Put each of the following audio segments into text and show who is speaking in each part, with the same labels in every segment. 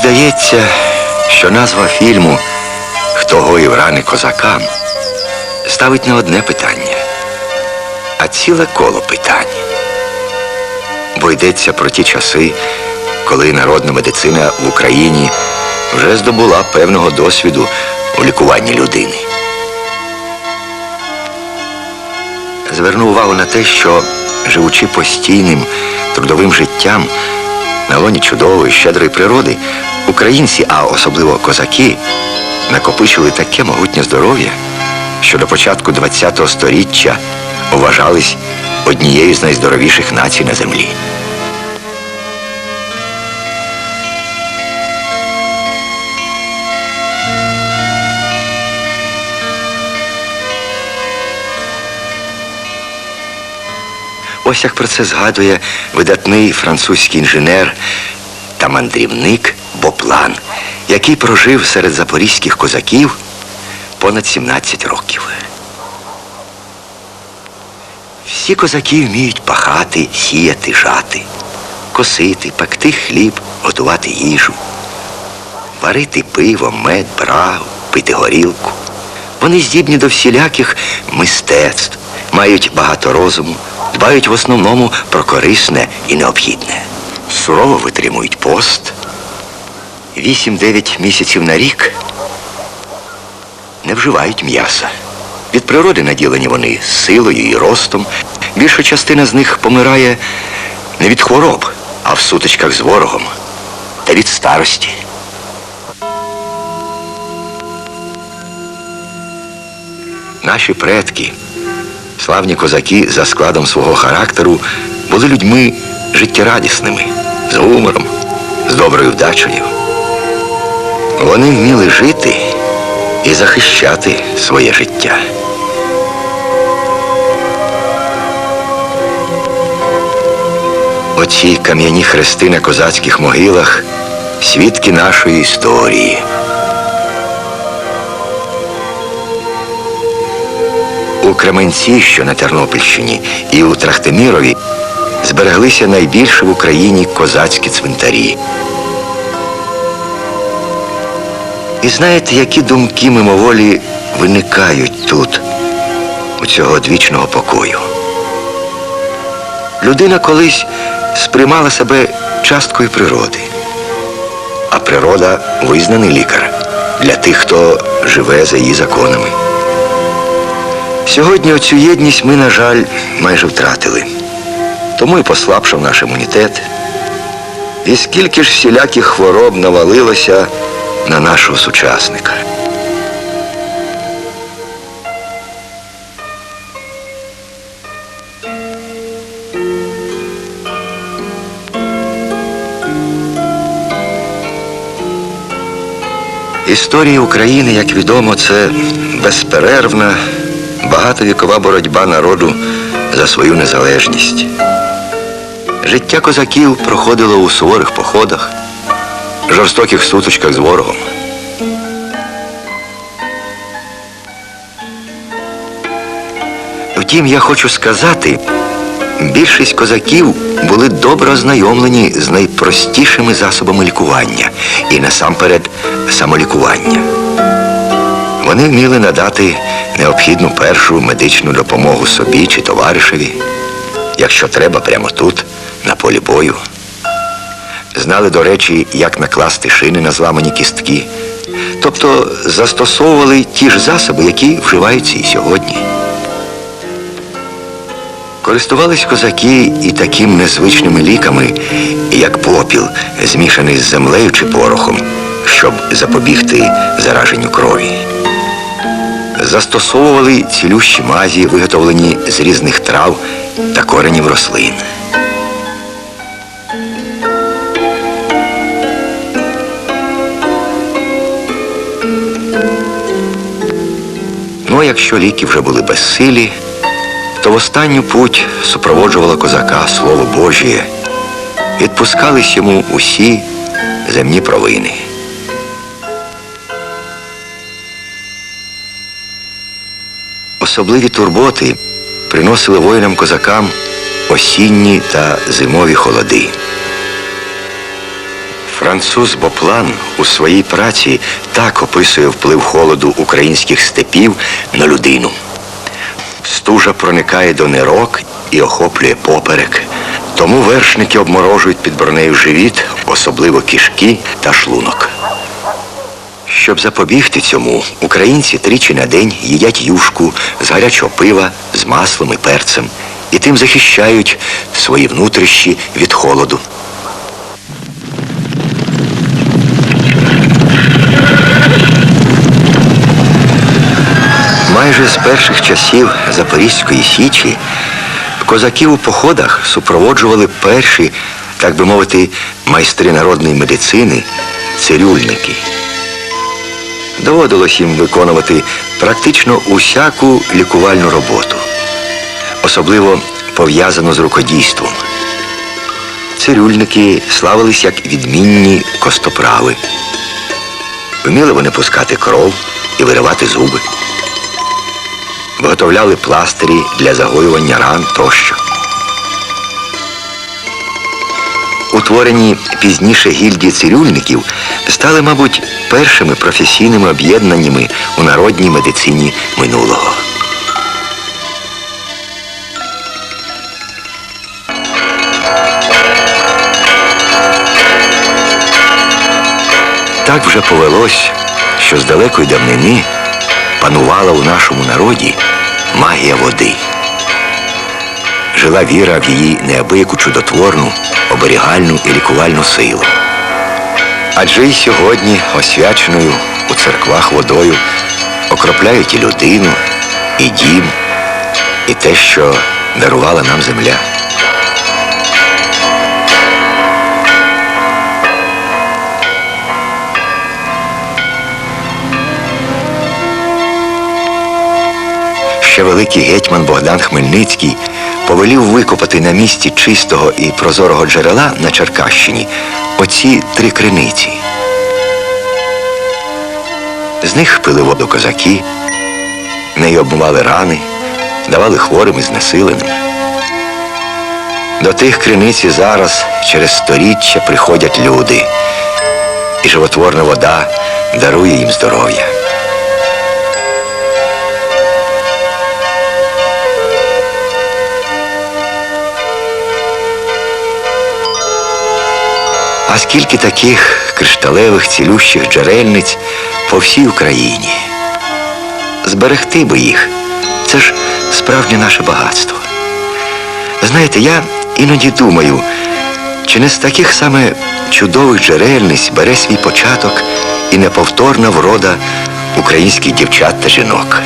Speaker 1: здається, що назва фільму Хто гоїв рани козакам ставить не одне питання, а ціле коло питань. Бо йдеться про ті часи, коли народна медицина в Україні вже здобула певного досвіду у лікуванні людини. Зверну увагу на те, що живучи постійним трудовим життям на лоні чудової, щедрої природи, українці, а особливо козаки, накопичили таке могутнє здоров'я, що до початку ХХ століття вважались однією з найздоровіших націй на землі. Ось як про це згадує видатний французький інженер та мандрівник Боплан, який прожив серед запорізьких козаків понад 17 років. Всі козаки вміють пахати, сіяти, жати, косити, пекти хліб, готувати їжу, варити пиво, мед, брагу, пити горілку. Вони здібні до всіляких мистецтв, мають багато розуму, дбають в основному про корисне і необхідне. Сурово витримують пост. 8-9 місяців на рік не вживають м'яса. Від природи наділені вони силою і ростом. Більша частина з них помирає не від хвороб, а в сутичках з ворогом та від старості. Наші предки, славні козаки за складом свого характеру, були людьми життєрадісними, з гумором, з доброю вдачею. Вони вміли жити і захищати своє життя. Оці кам'яні хрести на козацьких могилах свідки нашої історії. У Кременці, що на Тернопільщині, і у Трахтимірові збереглися найбільші в Україні козацькі цвинтарі. І знаєте, які думки мимоволі виникають тут, у цього одвічного покою. Людина колись сприймала себе часткою природи, а природа визнаний лікар для тих, хто живе за її законами. Сьогодні оцю єдність ми, на жаль, майже втратили. Тому і послабшав наш імунітет. І скільки ж всіляких хвороб навалилося на нашого сучасника. Історія України, як відомо, це безперервна, багатовікова боротьба народу за свою незалежність. Життя козаків проходило у суворих походах, жорстоких сутичках з ворогом. Втім, я хочу сказати, більшість козаків були добре ознайомлені з найпростішими засобами лікування і насамперед самолікування. Вони вміли надати необхідну першу медичну допомогу собі чи товаришеві, якщо треба, прямо тут, на полі бою. Знали, до речі, як накласти шини на зламані кістки. Тобто застосовували ті ж засоби, які вживаються і сьогодні. Користувались козаки і такими незвичними ліками, як попіл, змішаний з землею чи порохом, щоб запобігти зараженню крові. Застосовували цілющі мазі, виготовлені з різних трав та коренів рослин. А якщо ліки вже були безсилі, то в останню путь супроводжувало козака слово Божє. Відпускались йому усі земні провини. Особливі турботи приносили воїнам козакам осінні та зимові холоди. Француз Боплан у своїй праці так описує вплив холоду українських степів на людину. Стужа проникає до нирок і охоплює поперек. Тому вершники обморожують під бронею живіт, особливо кишки та шлунок. Щоб запобігти цьому, українці тричі на день їдять юшку з гарячого пива, з маслом і перцем, і тим захищають свої внутрішні від холоду. З перших часів Запорізької січі козаків у походах супроводжували перші, так би мовити, майстри народної медицини цирюльники. Доводилось їм виконувати практично усяку лікувальну роботу, особливо пов'язану з рукодійством. Цирюльники славились як відмінні костоправи. Вміли вони пускати кров і виривати зуби. Виготовляли пластирі для загоювання ран тощо. Утворені пізніше гільдії цирюльників стали, мабуть, першими професійними об'єднаннями у народній медицині минулого. Так вже повелось, що з далекої давнини панувала у нашому народі магія води. Жила віра в її неабияку чудотворну, оберігальну і лікувальну силу. Адже й сьогодні, освяченою у церквах водою, окропляють і людину, і дім, і те, що дарувала нам земля. Ще великий гетьман Богдан Хмельницький повелів викопати на місці чистого і прозорого джерела на Черкащині оці три криниці. З них пили воду козаки, нею обмивали рани, давали хворим і знесиленим. До тих криниць зараз через сторіччя приходять люди, і животворна вода дарує їм здоров'я. А скільки таких кришталевих цілющих джерельниць по всій Україні? Зберегти би їх це ж справжнє наше багатство. Знаєте, я іноді думаю, чи не з таких саме чудових джерельниць бере свій початок і неповторна врода українських дівчат та жінок.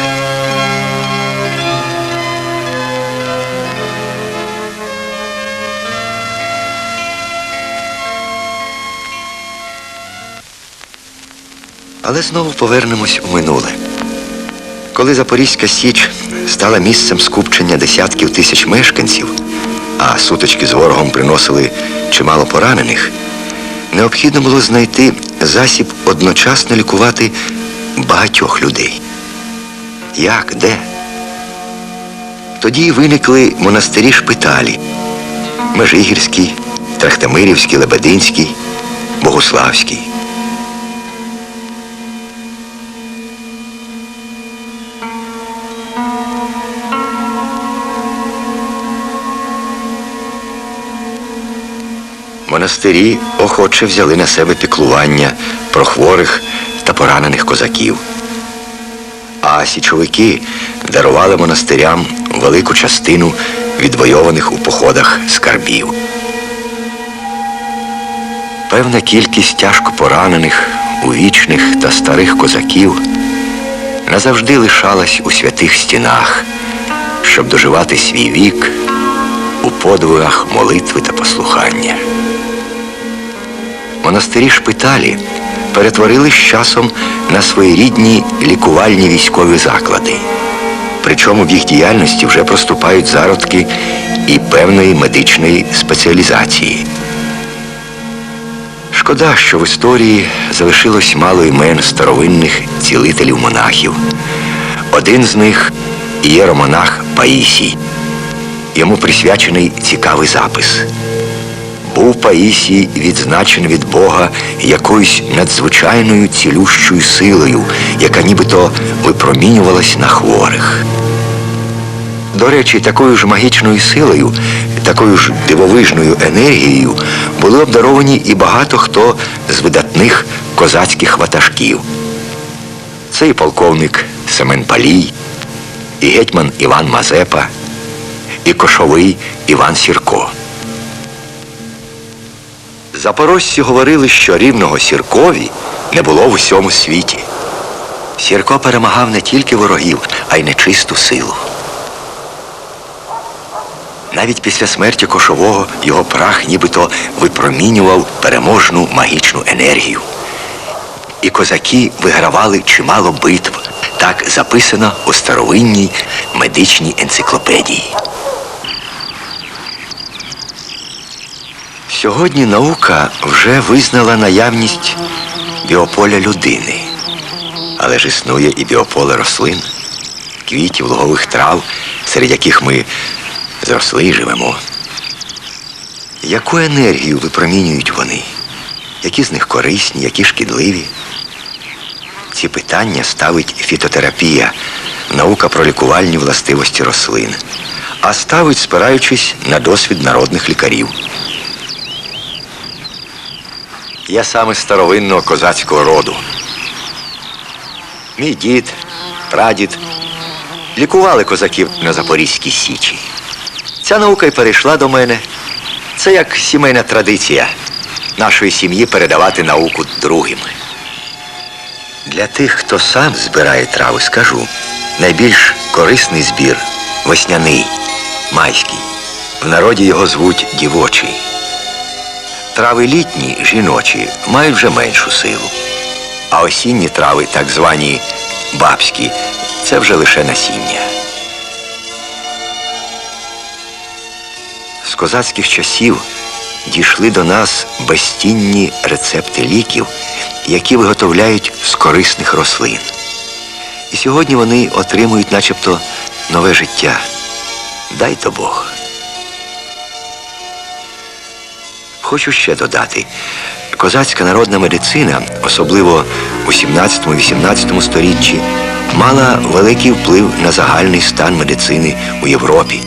Speaker 1: Але знову повернемось у минуле. Коли Запорізька Січ стала місцем скупчення десятків тисяч мешканців, а сутички з ворогом приносили чимало поранених, необхідно було знайти засіб одночасно лікувати багатьох людей. Як, де? Тоді виникли монастирі шпиталі Межигірський, Трахтамирівський, Лебединський, Богославський. Монастирі охоче взяли на себе піклування про хворих та поранених козаків. А січовики дарували монастирям велику частину відвойованих у походах скарбів. Певна кількість тяжко поранених, увічних та старих козаків назавжди лишалась у святих стінах, щоб доживати свій вік у подвигах молитви та послухання. Монастирі шпиталі перетворили з часом на своєрідні лікувальні військові заклади. Причому в їх діяльності вже проступають зародки і певної медичної спеціалізації. Шкода, що в історії залишилось мало імен старовинних цілителів монахів. Один з них ієромонах Паїсій. Йому присвячений цікавий запис. Був Паїсій відзначений від Бога якоюсь надзвичайною цілющою силою, яка нібито випромінювалась на хворих. До речі, такою ж магічною силою, такою ж дивовижною енергією були обдаровані і багато хто з видатних козацьких ватажків. Це і полковник Семен Палій, і гетьман Іван Мазепа, і кошовий Іван Сірко. Запорожці говорили, що рівного Сіркові не було в усьому світі. Сірко перемагав не тільки ворогів, а й нечисту силу. Навіть після смерті кошового його прах нібито випромінював переможну магічну енергію. І козаки вигравали чимало битв. Так записано у старовинній медичній енциклопедії. Сьогодні наука вже визнала наявність біополя людини. Але ж існує і біополе рослин, квітів, лугових трав, серед яких ми зросли і живемо. Яку енергію випромінюють вони? Які з них корисні, які шкідливі? Ці питання ставить фітотерапія, наука про лікувальні властивості рослин, а ставить, спираючись на досвід народних лікарів. Я саме старовинного козацького роду. Мій дід, прадід лікували козаків на Запорізькій Січі. Ця наука й перейшла до мене. Це як сімейна традиція нашої сім'ї передавати науку другим. Для тих, хто сам збирає трави, скажу, найбільш корисний збір весняний, майський. В народі його звуть дівочий. Трави літні, жіночі, мають вже меншу силу. А осінні трави, так звані бабські, це вже лише насіння. З козацьких часів дійшли до нас безцінні рецепти ліків, які виготовляють з корисних рослин. І сьогодні вони отримують начебто нове життя. Дай то Бог. Хочу ще додати, козацька народна медицина, особливо у 17-18 сторіччі, мала великий вплив на загальний стан медицини у Європі.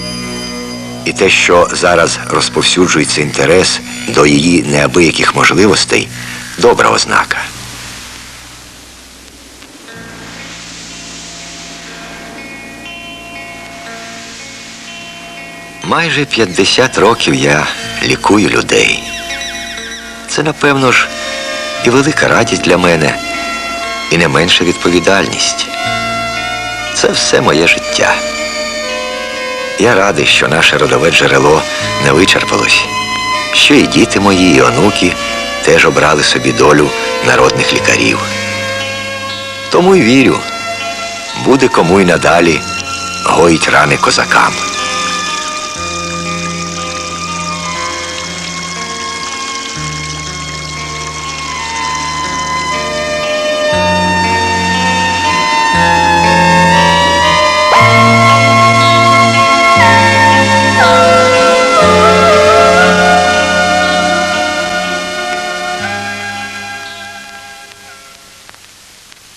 Speaker 1: І те, що зараз розповсюджується інтерес до її неабияких можливостей, добра ознака. Майже 50 років я лікую людей. Це, напевно ж, і велика радість для мене, і не менша відповідальність. Це все моє життя. Я радий, що наше родове джерело не вичерпалось, що і діти мої, і онуки теж обрали собі долю народних лікарів. Тому й вірю, буде кому й надалі гоїть рани козакам.